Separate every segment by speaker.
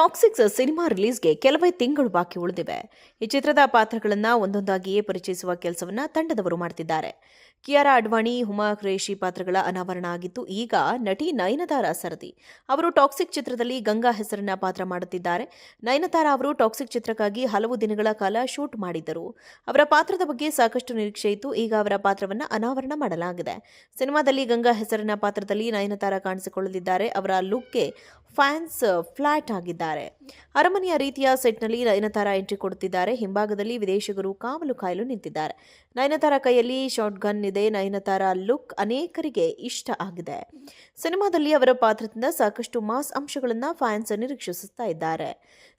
Speaker 1: Toxics cinema ರಿಲೀಸ್ಗೆ ಕೆಲವೇ ತಿಂಗಳು ಬಾಕಿ ಉಳಿದಿವೆ. ಈ ಚಿತ್ರದ ಪಾತ್ರಗಳನ್ನು ಒಂದೊಂದಾಗಿಯೇ ಪರಿಚಯಿಸುವ ಕೆಲಸವನ್ನ ತಂಡದವರು ಮಾಡ್ತಿದ್ದಾರೆ. ಕಿಯಾರಾ ಅಡ್ವಾಣಿ, ಹುಮಾ ಖುರೇಶಿ ಪಾತ್ರಗಳ ಅನಾವರಣ ಆಗಿದ್ದು, ಈಗ ನಟಿ ನಯನತಾರ ಸರದಿ. ಅವರು ಟಾಕ್ಸಿಕ್ ಚಿತ್ರದಲ್ಲಿ ಗಂಗಾ ಹೆಸರಿನ ಪಾತ್ರ ಮಾಡುತ್ತಿದ್ದಾರೆ. ನಯನತಾರ ಅವರು ಟಾಕ್ಸಿಕ್ ಚಿತ್ರಕ್ಕಾಗಿ ಹಲವು ದಿನಗಳ ಕಾಲ ಶೂಟ್ ಮಾಡಿದ್ದರು. ಅವರ ಪಾತ್ರದ ಬಗ್ಗೆ ಸಾಕಷ್ಟು ನಿರೀಕ್ಷೆ ಇತ್ತು ಈಗ ಅವರ ಪಾತ್ರವನ್ನು ಅನಾವರಣ ಮಾಡಲಾಗಿದೆ. ಸಿನಿಮಾದಲ್ಲಿ ಗಂಗಾ ಹೆಸರಿನ ಪಾತ್ರದಲ್ಲಿ ನಯನತಾರ ಕಾಣಿಸಿಕೊಳ್ಳಲಿದ್ದಾರೆ. ಅವರ ಲುಕ್ಗೆ ಫ್ಯಾನ್ಸ್ ಫ್ಲಾಟ್ ಆಗಿದ್ದಾರೆ. ಅರಮನೆಯ ರೀತಿಯ ಸೆಟ್ನಲ್ಲಿ ನಯನತಾರ ಎಂಟ್ರಿ ಕೊಡುತ್ತಿದ್ದಾರೆ. ಹಿಂಭಾಗದಲ್ಲಿ ವಿದೇಶಿಗರು ಕಾವಲು ಕಾಯಲು ನಿಂತಿದ್ದಾರೆ. ನಯನತಾರ ಕೈಯಲ್ಲಿ ಶಾರ್ಟ್ ಗನ್ ಇದೆ. ನಯನತಾರ ಲುಕ್ ಅನೇಕರಿಗೆ ಇಷ್ಟ ಆಗಿದೆ. ಸಿನಿಮಾದಲ್ಲಿ ಅವರ ಪಾತ್ರದಿಂದ ಸಾಕಷ್ಟು ಮಾಸ್ ಅಂಶಗಳನ್ನು ಫ್ಯಾನ್ಸ್ ನಿರೀಕ್ಷಿಸುತ್ತಾ ಇದ್ದಾರೆ.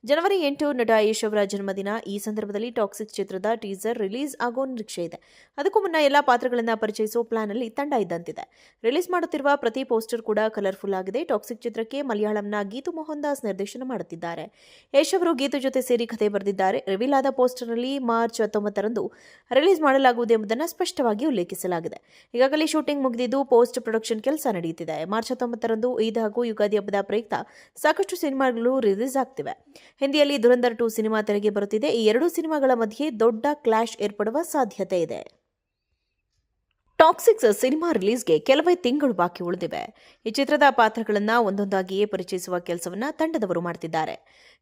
Speaker 1: ಜನವರಿ ಎಂಟು ನಟ ಯಶವರ ಜನ್ಮದಿನ ಈ ಸಂದರ್ಭದಲ್ಲಿ ಟಾಕ್ಸಿಕ್ ಚಿತ್ರದ ಟೀಸರ್ ರಿಲೀಸ್ ಆಗೋ ನಿರೀಕ್ಷೆ ಇದೆ. ಅದಕ್ಕೂ ಮುನ್ನ ಎಲ್ಲ ಪಾತ್ರಗಳನ್ನು ಪರಿಚಯಿಸುವ ಪ್ಲಾನ್ ಅಲ್ಲಿ ತಂಡ ಇದ್ದಂತಿದೆ. ರಿಲೀಸ್ ಮಾಡುತ್ತಿರುವ ಪ್ರತಿ ಪೋಸ್ಟರ್ ಕೂಡ ಕಲರ್ಫುಲ್ ಆಗಿದೆ. ಟಾಕ್ಸಿಕ್ ಚಿತ್ರಕ್ಕೆ ಮಲಯಾಳಂನ ಗೀತು ಮೋಹನ್ ದಾಸ್ ನಿರ್ದೇಶನ ಮಾಡುತ್ತಿದ್ದಾರೆ. ಯಶ್ ಅವರು ಗೀತು ಜೊತೆ ಸೇರಿ ಕಥೆ ಬರೆದಿದ್ದಾರೆ. ರಿವೀಲ್ ಆದ ಪೋಸ್ಟರ್ನಲ್ಲಿ ಮಾರ್ಚ್ ಹತ್ತೊಂಬತ್ತರಂದು ರಿಲೀಸ್ ಮಾಡಲಾಗುವುದು ಎಂಬುದನ್ನು ಸ್ಪಷ್ಟವಾಗಿ ಉಲ್ಲೇಖಿಸಲಾಗಿದೆ. ಈಗಾಗಲೇ ಶೂಟಿಂಗ್ ಮುಗಿದಿದ್ದು ಪೋಸ್ಟ್ ಪ್ರೊಡಕ್ಷನ್ ಕೆಲಸ ನಡೆಯುತ್ತಿದೆ. ಮಾರ್ಚ್ ಹತ್ತೊಂಬತ್ತರಂದು ಈದ್ ಹಾಗೂ ಯುಗಾದಿ ಹಬ್ಬದ ಪ್ರಯುಕ್ತ ಸಾಕಷ್ಟು ಸಿನಿಮಾಗಳು ರಿಲೀಸ್ ಆಗ್ತಿವೆ. ಹಿಂದಿಯಲ್ಲಿ ದುರಂದರ್ ಟು ಸಿನಿಮಾ ತೆರೆಗೆ ಬರುತ್ತಿದೆ. ಈ ಎರಡೂ ಸಿನಿಮಾಗಳ ಮಧ್ಯೆ ದೊಡ್ಡ ಕ್ಲಾಶ್ ಏರ್ಪಡುವ ಸಾಧ್ಯತೆ ಇದೆ. ಟಾಕ್ಸಿಕ್ಸ್ ಸಿನಿಮಾ ರಿಲೀಸ್ಗೆ ಕೆಲವೇ ತಿಂಗಳು ಬಾಕಿ ಉಳಿದಿವೆ. ಈ ಚಿತ್ರದ ಪಾತ್ರಗಳನ್ನು ಒಂದೊಂದಾಗಿಯೇ ಪರಿಚಯಿಸುವ ಕೆಲಸವನ್ನು ತಂಡದವರು ಮಾಡ್ತಿದ್ದಾರೆ.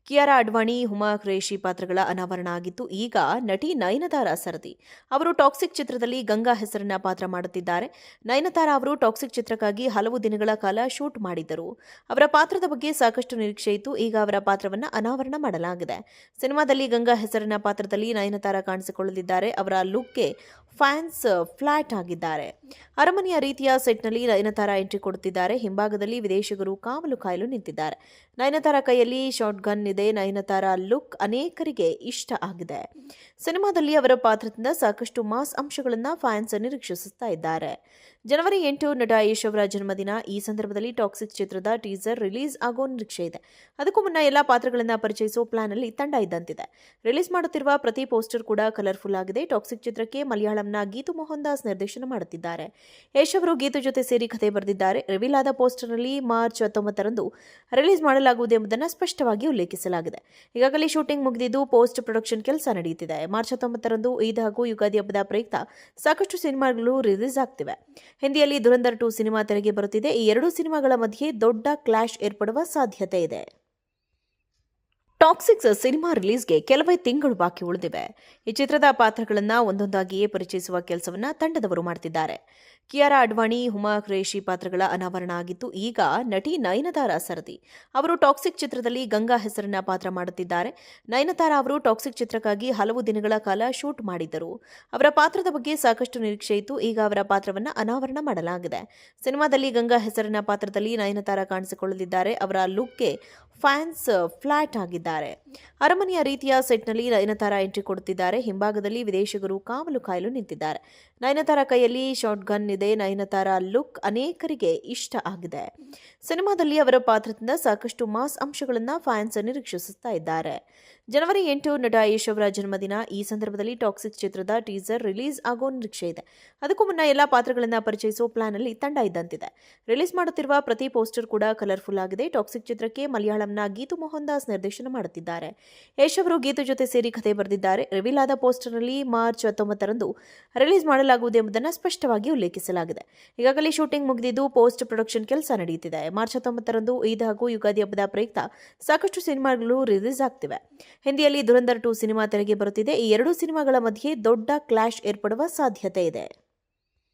Speaker 1: ಕಿಯಾರಾ ಅಡ್ವಾಣಿ ಹುಮಾ ಖುರೇಶಿ ಪಾತ್ರಗಳ ಅನಾವರಣ ಆಗಿತ್ತು ಈಗ ನಟಿ ನಯನತಾರ ಸರದಿ. ಅವರು ಟಾಕ್ಸಿಕ್ ಚಿತ್ರದಲ್ಲಿ ಗಂಗಾ ಹೆಸರಿನ ಪಾತ್ರ ಮಾಡುತ್ತಿದ್ದಾರೆ. ನಯನತಾರ ಅವರು ಟಾಕ್ಸಿಕ್ ಚಿತ್ರಕ್ಕಾಗಿ ಹಲವು ದಿನಗಳ ಕಾಲ ಶೂಟ್ ಮಾಡಿದ್ದರು. ಅವರ ಪಾತ್ರದ ಬಗ್ಗೆ ಸಾಕಷ್ಟು ನಿರೀಕ್ಷೆ ಇತ್ತು ಈಗ ಅವರ ಪಾತ್ರವನ್ನು ಅನಾವರಣ ಮಾಡಲಾಗಿದೆ. ಸಿನಿಮಾದಲ್ಲಿ ಗಂಗಾ ಹೆಸರಿನ ಪಾತ್ರದಲ್ಲಿ ನಯನತಾರ ಕಾಣಿಸಿಕೊಳ್ಳಲಿದ್ದಾರೆ. ಅವರ ಲುಕ್ಗೆ ಫ್ಯಾನ್ಸ್ ಫ್ಲಾಟ್ ಆಗಿದ್ದಾರೆ. ಅರಮನೆಯ ರೀತಿಯ ಸೆಟ್ನಲ್ಲಿ ನಯನತಾರ ಎಂಟ್ರಿ ಕೊಡುತ್ತಿದ್ದಾರೆ. ಹಿಂಭಾಗದಲ್ಲಿ ವಿದೇಶಿಗರು ಕಾವಲು ಕಾಯಲು ನಿಂತಿದ್ದಾರೆ. ನಯನತಾರ ಕೈಯಲ್ಲಿ ಶಾರ್ಟ್ ಗನ್ ಇದೆ. ನಯನತಾರ ಲುಕ್ ಅನೇಕರಿಗೆ ಇಷ್ಟ ಆಗಿದೆ. ಸಿನಿಮಾದಲ್ಲಿ ಅವರ ಪಾತ್ರದಿಂದ ಸಾಕಷ್ಟು ಮಾಸ್ ಅಂಶಗಳನ್ನು ಫ್ಯಾನ್ಸ್ ನಿರೀಕ್ಷಿಸುತ್ತಾ ಇದ್ದಾರೆ. ಜನವರಿ ಎಂಟು ನಟ ಯಶ್ ಜನ್ಮದಿನ ಈ ಸಂದರ್ಭದಲ್ಲಿ ಟಾಕ್ಸಿಕ್ ಚಿತ್ರದ ಟೀಸರ್ ರಿಲೀಸ್ ಆಗೋ ನಿರೀಕ್ಷೆ ಇದೆ. ಅದಕ್ಕೂ ಮುನ್ನ ಎಲ್ಲ ಪಾತ್ರಗಳನ್ನು ಪರಿಚಯಿಸುವ ಪ್ಲಾನ್ ಅಲ್ಲಿ ತಂಡ ಇದ್ದಂತಿದೆ. ರಿಲೀಸ್ ಮಾಡುತ್ತಿರುವ ಪ್ರತಿ ಪೋಸ್ಟರ್ ಕೂಡ ಕಲರ್ಫುಲ್ ಆಗಿದೆ. ಟಾಕ್ಸಿಕ್ ಚಿತ್ರಕ್ಕೆ ಮಲಯಾಳಂನ ಗೀತು ಮೋಹನ್ ದಾಸ್ ನಿರ್ದೇಶನ ಮಾಡುತ್ತಿದ್ದಾರೆ. ಯಶ್ ಅವರು ಗೀತು ಜೊತೆ ಸೇರಿ ಕಥೆ ಬರೆದಿದ್ದಾರೆ. ರಿವೀಲ್ ಆದ ಪೋಸ್ಟರ್ನಲ್ಲಿ ಮಾರ್ಚ್ ಹತ್ತೊಂಬತ್ತರಂದು ರಿಲೀಸ್ ಮಾಡಲಾಗುವುದು ಎಂಬುದನ್ನು ಸ್ಪಷ್ಟವಾಗಿ ಉಲ್ಲೇಖಿಸಲಾಗಿದೆ ಈಗಾಗಲೇ ಶೂಟಿಂಗ್ ಮುಗಿದಿದ್ದು ಪೋಸ್ಟ್ ಪ್ರೊಡಕ್ಷನ್ ಕೆಲಸ ನಡೆಯುತ್ತಿದೆ. ಮಾರ್ಚ್ ಹತ್ತೊಂಬತ್ತರಂದು ಈದ್ ಹಾಗೂ ಯುಗಾದಿ ಹಬ್ಬದ ಪ್ರಯುಕ್ತ ಸಾಕಷ್ಟು ಸಿನಿಮಾಗಳು ರಿಲೀಸ್ ಆಗ್ತಿವೆ. ಹಿಂದಿಯಲ್ಲಿ ದುರಂದರ್ ಟು ಸಿನಿಮಾ ತೆರೆಗೆ ಬರುತ್ತಿದೆ. ಈ ಎರಡು ಸಿನಿಮಾಗಳ ಮಧ್ಯೆ ದೊಡ್ಡ ಕ್ಲಾಶ್ ಏರ್ಪಡುವ ಸಾಧ್ಯತೆ ಇದೆ. ಟಾಕ್ಸಿಕ್ಸ್ ಸಿನಿಮಾ ರಿಲೀಸ್ಗೆ ಕೆಲವೇ ತಿಂಗಳು ಬಾಕಿ ಉಳಿದಿವೆ. ಈ ಚಿತ್ರದ ಪಾತ್ರಗಳನ್ನು ಒಂದೊಂದಾಗಿಯೇ ಪರಿಚಯಿಸುವ ಕೆಲಸವನ್ನ ತಂಡದವರು ಮಾಡ್ತಿದ್ದಾರೆ. ಕಿಯಾರಾ ಅಡ್ವಾಣಿ, ಹುಮಾ ಖುರೇಶಿ ಪಾತ್ರಗಳ ಅನಾವರಣ ಆಗಿದ್ದು ಈಗ ನಟಿ ನಯನತಾರ ಸರದಿ. ಅವರು ಟಾಕ್ಸಿಕ್ ಚಿತ್ರದಲ್ಲಿ ಗಂಗಾ ಹೆಸರನ್ನ ಪಾತ್ರ ಮಾಡುತ್ತಿದ್ದಾರೆ. ನಯನತಾರ ಅವರು ಟಾಕ್ಸಿಕ್ ಚಿತ್ರಕ್ಕಾಗಿ ಹಲವು ದಿನಗಳ ಕಾಲ ಶೂಟ್ ಮಾಡಿದ್ದರು. ಅವರ ಪಾತ್ರದ ಬಗ್ಗೆ ಸಾಕಷ್ಟು ನಿರೀಕ್ಷೆ ಇತ್ತು ಈಗ ಅವರ ಪಾತ್ರವನ್ನು ಅನಾವರಣ ಮಾಡಲಾಗಿದೆ. ಸಿನಿಮಾದಲ್ಲಿ ಗಂಗಾ ಹೆಸರಿನ ಪಾತ್ರದಲ್ಲಿ ನಯನತಾರ ಕಾಣಿಸಿಕೊಳ್ಳಲಿದ್ದಾರೆ. ಅವರ ಲುಕ್ಗೆ ಫ್ಯಾನ್ಸ್ ಫ್ಲಾಟ್ ಆಗಿದ್ದಾರೆ. ಅರಮನೆಯ ರೀತಿಯ ಸೆಟ್ನಲ್ಲಿ ನಯನತಾರ ಎಂಟ್ರಿ ಕೊಡುತ್ತಿದ್ದಾರೆ. ಹಿಂಭಾಗದಲ್ಲಿ ವಿದೇಶಿಗರು ಕಾವಲು ಕಾಯಲು ನಿಂತಿದ್ದಾರೆ. ನಯನತಾರ ಕೈಯಲ್ಲಿ ಶಾರ್ಟ್ ಗನ್ ಇದೆ. ನಯನತಾರ ಲುಕ್ ಅನೇಕರಿಗೆ ಇಷ್ಟ ಆಗಿದೆ. ಸಿನಿಮಾದಲ್ಲಿ ಅವರ ಪಾತ್ರದಿಂದ ಸಾಕಷ್ಟು ಮಾಸ್ ಅಂಶಗಳನ್ನು ಫ್ಯಾನ್ಸ್ ನಿರೀಕ್ಷಿಸುತ್ತಾ ಇದ್ದಾರೆ. ಜನವರಿ ಎಂಟು ನಟ ಯಶ್ ಅವರ ಜನ್ಮದಿನ. ಈ ಸಂದರ್ಭದಲ್ಲಿ ಟಾಕ್ಸಿಕ್ ಚಿತ್ರದ ಟೀಸರ್ ರಿಲೀಸ್ ಆಗೋ ನಿರೀಕ್ಷೆ ಇದೆ. ಅದಕ್ಕೂ ಮುನ್ನ ಎಲ್ಲ ಪಾತ್ರಗಳನ್ನು ಪರಿಚಯಿಸುವ ಪ್ಲಾನ್ ಅಲ್ಲಿ ತಂಡ ಇದ್ದಂತಿದೆ. ರಿಲೀಸ್ ಮಾಡುತ್ತಿರುವ ಪ್ರತಿ ಪೋಸ್ಟರ್ ಕೂಡ ಕಲರ್ಫುಲ್ ಆಗಿದೆ. ಟಾಕ್ಸಿಕ್ ಚಿತ್ರಕ್ಕೆ ಮಲಯಾಳಂನ ಗೀತು ಮೋಹನ್ ದಾಸ್ ನಿರ್ದೇಶನ ಮಾಡುತ್ತಿದ್ದಾರೆ. ಯಶ್ ಅವರು ಗೀತು ಜೊತೆ ಸೇರಿ ಕಥೆ ಬರೆದಿದ್ದಾರೆ. ರಿವೀಲ್ ಆದ ಪೋಸ್ಟರ್ನಲ್ಲಿ ಮಾರ್ಚ್ ಹತ್ತೊಂಬತ್ತರಂದು ರಿಲೀಸ್ ಮಾಡಲಾಗುವುದು ಎಂಬುದನ್ನು ಸ್ಪಷ್ಟವಾಗಿ ಉಲ್ಲೇಖಿಸಲಾಗಿದೆ. ಈಗಾಗಲೇ ಶೂಟಿಂಗ್ ಮುಗಿದಿದ್ದು ಪೋಸ್ಟ್ ಪ್ರೊಡಕ್ಷನ್ ಕೆಲಸ ನಡೆಯುತ್ತಿದೆ. ಮಾರ್ಚ್ ಹತ್ತೊಂಬತ್ತರಂದು ಈದ್ ಹಾಗೂ ಯುಗಾದಿ ಹಬ್ಬದ ಪ್ರಯುಕ್ತ ಸಾಕಷ್ಟು ಸಿನಿಮಾಗಳು ರಿಲೀಸ್ ಆಗ್ತಿವೆ. ಹಿಂದಿಯಲ್ಲಿ ದುರಂದರ್ ಟು ಸಿನಿಮಾ ತೆರೆಗೆ ಬರುತ್ತಿದೆ. ಈ ಎರಡೂ ಸಿನಿಮಾಗಳ ಮಧ್ಯೆ ದೊಡ್ಡ ಕ್ಲಾಶ್ ಏರ್ಪಡುವ ಸಾಧ್ಯತೆ ಇದೆ.